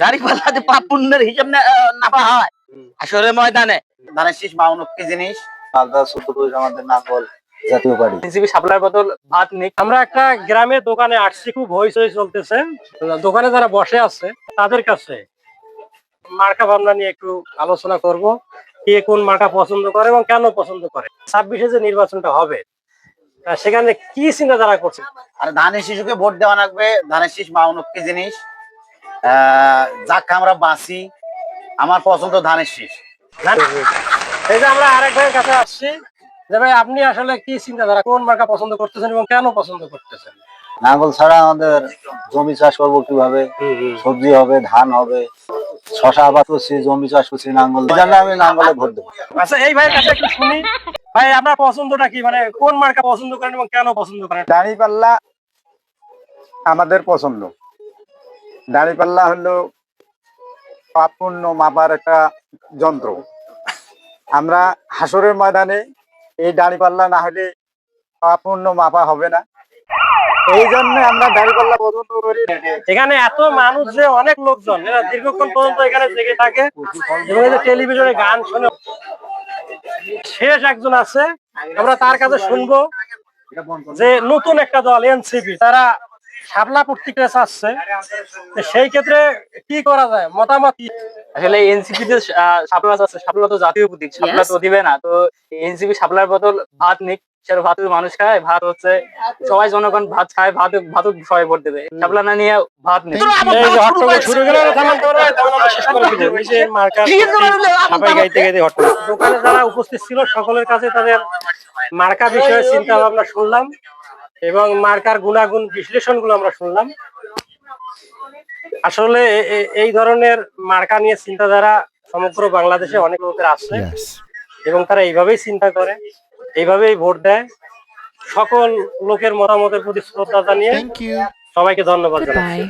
দাড়ি পাল্লাতে পাপ পুণ্যের হিসাব না হয়। আসলে ময়দানে। ধানের শীষ বাউন্ন কি জিনিস মালদা সুন্দরপুর আমাদের নাঙ্গল জাতীয় পার্টি। এনসিপি সাপ্লাইয়ের বদল ভাত নিক আমরা একটা গ্রামে দোকানে আসছি খুব হইচই চলতেছে। দোকানে যারা বসে আছে তাদের কাছে মার্কা ভাবনা নিয়ে একটু আলোচনা করব কে কোন মার্কা পছন্দ করে এবং কেন পছন্দ করে। ছাব্বিশে যে নির্বাচনটা হবে সেখানে কি চিন্তা চিন্তাধারা করছে? আর ধানের শিশুকে ভোট দেওয়া লাগবে। ধানের শীষ বাউন্ন কি জিনিস। যাক আমরা বাঁচি। আমার পছন্দ ধানের শীষ। এই যে আমরা আরেক ভাইয়ের কাছে আসছি। যে ভাই আপনি আসলে কি চিন্তাধারা? কোন মার্কা পছন্দ করতেছেন এবং কেন পছন্দ করতেছেন? নাঙ্গল ছাড়া আমাদের জমি চাষ করব কীভাবে? সবজি হবে ধান হবে শশা আবাদ করছি জমি চাষ করছি নাঙ্গল। আমি নাঙ্গলে ভোট দেবো। আচ্ছা এই ভাইয়ের কাছে একটু শুনি। ভাই আপনার পছন্দটা কি? মানে কোন মার্কা পছন্দ করেন এবং কেন পছন্দ করেন? দাঁড়িপাল্লা আমাদের পছন্দ। দাঁড়িপাল্লা হলো পাপূর্ণ মাপার একটা যন্ত্র। আমরা হাসরের ময়দানে এই দাঁড়িপাল্লা না হলে পাপূর্ণ মাপা হবে না। এই জন্য আমরা দাঁড়িপাল্লা পছন্দ করি। এখানে এত মানুষ যে অনেক লোকজন, এরা দীর্ঘক্ষণ পর্যন্ত এখানে জেগে থাকে। টেলিভিশনে গান শুনে। শেষ একজন আছে, আমরা তার কাছে শুনব যে নতুন একটা দল, এনসিপি, তারা শাপলা প্রতীকে চাচ্ছে সেই ক্ষেত্রে কি করা যায়? মতামত আসলে এনসিপি যে সাপ্লাই আছে সাপ্লাই তো জাতীয় প্রতীক সাপ্লাই তো দিবে না। তো এনসিপি সাপ্লাইয়ের বদল ভাত নিক সেটা ভাত মানুষ খায় ভাত হচ্ছে সবাই জনগণ ভাত খায় ভাত ভাত সবাই ভোট দেবে। সাপ্লাই না নিয়ে ভাত শুরু সবাই গাইতে গাইতে হট্টগোল দোকানে যারা উপস্থিত ছিল সকলের কাছে তাদের মার্কা বিষয়ে চিন্তা ভাবনা শুনলাম। এবং মার্কার গুণাগুণ বিশ্লেষণগুলো আমরা শুনলাম। আসলে এই ধরনের মার্কা নিয়ে চিন্তাধারা সমগ্র বাংলাদেশে অনেক লোকের আছে এবং তারা এইভাবেই চিন্তা করে এইভাবেই ভোট দেয়। সকল লোকের মতামতের প্রতি শ্রদ্ধা জানিয়ে সবাইকে ধন্যবাদ জানাচ্ছি.